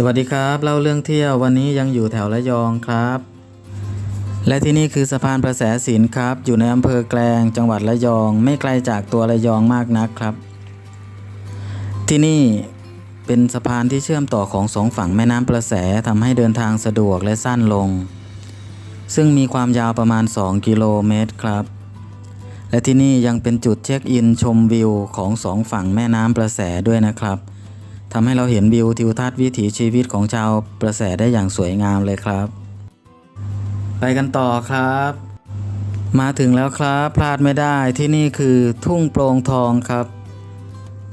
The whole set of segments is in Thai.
สวัสดีครับเล่าเรื่องเที่ยววันนี้ยังอยู่แถวระยองครับ และที่นี่คือสะพานประแสสินครับ อยู่ในอำเภอแกลงจังหวัดระยอง ไม่ไกลจากตัวระยองมากนักครับ ที่นี่เป็นสะพานที่เชื่อมต่อของสองฝั่งแม่น้ำประแสทำให้เดินทางสะดวกและสั้นลง ซึ่งมีความยาวประมาณ 2 กิโลเมตรครับ และที่นี่ยังเป็นจุดเช็คอินชมวิวของสองฝั่งแม่น้ำประแสด้วยนะครับ ทำให้เราเห็นวิวทิวทัศน์วิถีชีวิตของชาวประแสได้อย่างสวยงามเลยครับ ไปกันต่อครับ มาถึงแล้วครับพลาดไม่ได้ที่นี่คือทุ่งโปร่งทองครับ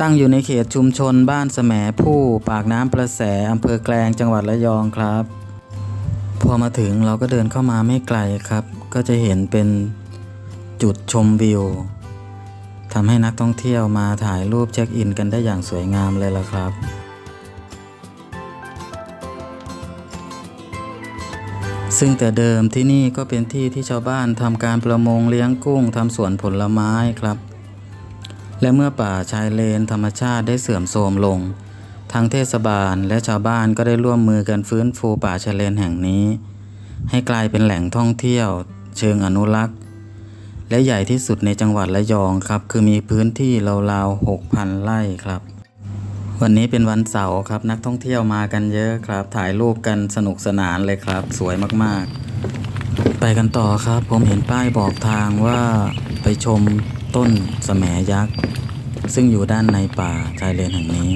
ตั้งอยู่ในเขตชุมชนบ้านแสมผู้ปากน้ำประแสอำเภอแกลงจังหวัดระยองครับ พอมาถึงเราก็เดินเข้ามาไม่ไกลครับ ก็จะเห็นเป็นจุดชมวิว ทำให้นักท่องเที่ยวมาถ่ายรูปเช็คอินกันได้อย่างสวยงามเลยล่ะครับ ซึ่งแต่เดิมที่นี่ก็เป็นที่ที่ชาวบ้านทำการประมงเลี้ยงกุ้งทำสวนผลไม้ครับ และเมื่อป่าชายเลนธรรมชาติได้เสื่อมโทรมลง ทางเทศบาลและชาวบ้านก็ได้ร่วมมือกันฟื้นฟูป่าชายเลนแห่งนี้ ให้กลายเป็นแหล่งท่องเที่ยว เชิงอนุรักษ์ และใหญ่ที่สุดในจังหวัดระยองครับ คือมีพื้นที่ราวๆ6,000 ไร่ครับ วันนี้เป็นวันเสาร์ครับ นักท่องเที่ยวมากันเยอะครับ ถ่ายรูปกันสนุกสนานเลยครับ สวยมากๆ ไปกันต่อครับ ผมเห็นป้ายบอกทางว่าไปชมต้นแสมยักษ์ ซึ่งอยู่ด้านในป่าชายเลนแห่งนี้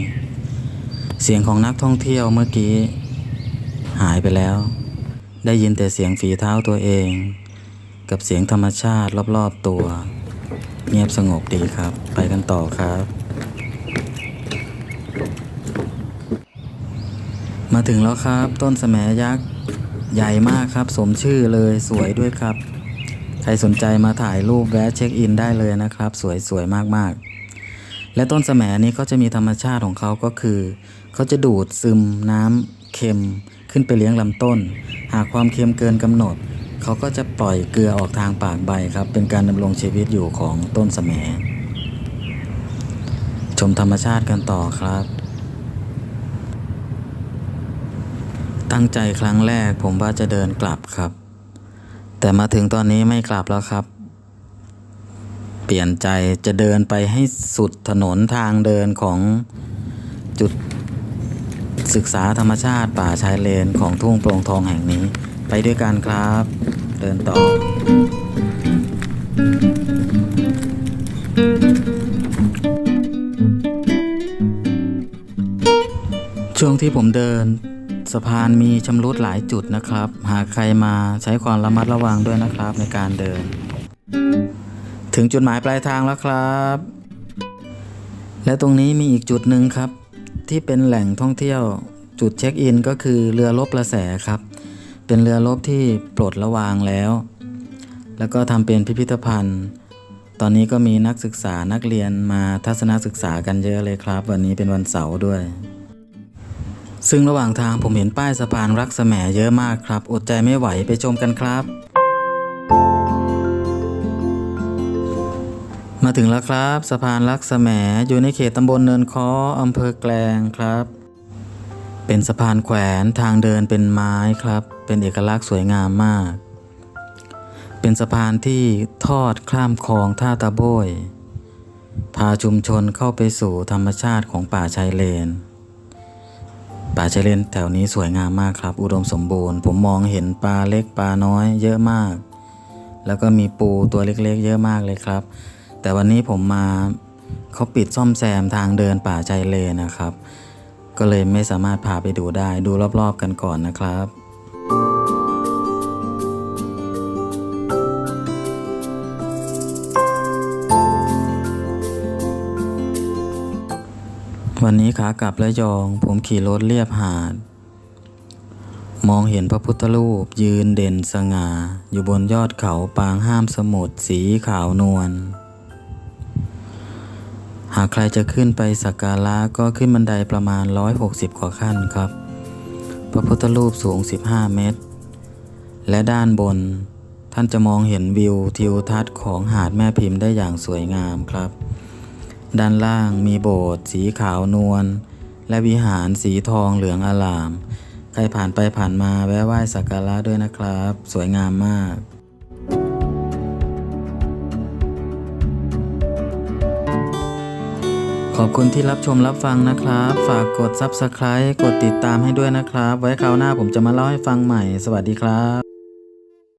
เสียงของนักท่องเที่ยวเมื่อกี้ หายไปแล้ว ได้ยินแต่เสียงฝีเท้าตัวเอง กับเสียงธรรมชาติรอบๆตัว เงียบสงบดีครับ ไปกันต่อครับ มาถึงแล้วครับ ต้นแสมยักษ์ใหญ่มากครับ สมชื่อเลยสวยด้วยครับ ใครสนใจมาถ่ายรูปแวะเช็คอินได้เลยนะครับ สวยๆมากๆ และต้นแสมนี้เขาจะมีธรรมชาติของเขาก็คือเขาจะดูดซึมน้ำเค็มขึ้นไปเลี้ยงลำต้น หากความเค็มเกินกำหนด เขาก็จะปล่อยเกลือออกทางปากใบครับ เป็นการดำรงชีวิตอยู่ของต้นแสมชมธรรมชาติกันต่อครับ ตั้งใจครั้งแรกผมว่าจะเดินกลับครับ แต่มาถึงตอนนี้ไม่กลับแล้วครับ เปลี่ยนใจจะเดินไปให้สุดถนนทางเดินของจุดศึกษาธรรมชาติป่าชายเลนของทุ่งโปร่งทองแห่งนี้ ไปด้วยกันครับ เดินต่อ ช่วงที่ผมเดิน สะพานมีชำรุดหลายจุดนะครับ หากใครมาใช้ความระมัดระวังด้วยนะครับในการเดิน ถึงจุดหมายปลายทางแล้วครับ และตรงนี้มีอีกจุดหนึ่งครับ ที่เป็นแหล่งท่องเที่ยวจุดเช็คอินก็คือเรือลบประแสครับ เป็นเรือลบที่ปลดระวางแล้ว แล้วก็ทำเป็นพิพิธภัณฑ์ ตอนนี้ก็มีนักศึกษานักเรียนมาทัศนศึกษากันเยอะเลยครับ วันนี้เป็นวันเสาร์ด้วย ซึ่งระหว่างทางผมเห็นป้ายสะพานรักแสมเยอะมากครับ อดใจไม่ไหวไปชมกันครับ มาถึงแล้วครับ สะพานรักแสมอยู่ในเขตตำบลเนินคออำเภอแกลงครับ เป็นสะพานแขวนทางเดินเป็นไม้ครับ เป็นเอกลักษณ์สวยงามมาก เป็นสะพานที่ทอดข้ามคลองท่าตะโบยพาชุมชนเข้าไปสู่ธรรมชาติของป่าชายเลน ป่าชายเลนแถวนี้สวยงามมากครับ อุดมสมบูรณ์ ผมมองเห็นปลาเล็กปลาน้อยเยอะมาก แล้วก็มีปูตัวเล็กๆ เยอะมากเลยครับ แต่วันนี้ผมมาเขาปิดซ่อมแซมทางเดินป่าชายเลนนะครับ ก็เลยไม่สามารถพาไปดูได้ดูรอบๆกันก่อนนะครับวันนี้ขากลับระยอง ผมขี่รถเลียบหาด มองเห็นพระพุทธรูปยืนเด่นสง่า อยู่บนยอดเขาปางห้ามสมุทรสีขาวนวล หากใครจะขึ้นไปสักการะก็ขึ้นบันไดประมาณ 160 กว่าขั้นครับ พระพุทธรูปสูง 15 เมตร และด้านบน ท่านจะมองเห็นวิวทิวทัศน์ของหาดแม่พิมพ์ได้อย่างสวยงามครับ ด้านล่างมีโบสถ์สีขาวนวลและวิหารสีทองเหลืองอลาม ใครผ่านไปผ่านมาแวะไหว้สักการะด้วยนะครับ สวยงามมาก ขอบคุณที่รับชมรับฟังนะครับ ฝากกด Subscribe กดติดตามให้ด้วยนะครับ ไว้คราวหน้าผมจะมาเล่าให้ฟังใหม่ สวัสดีครับ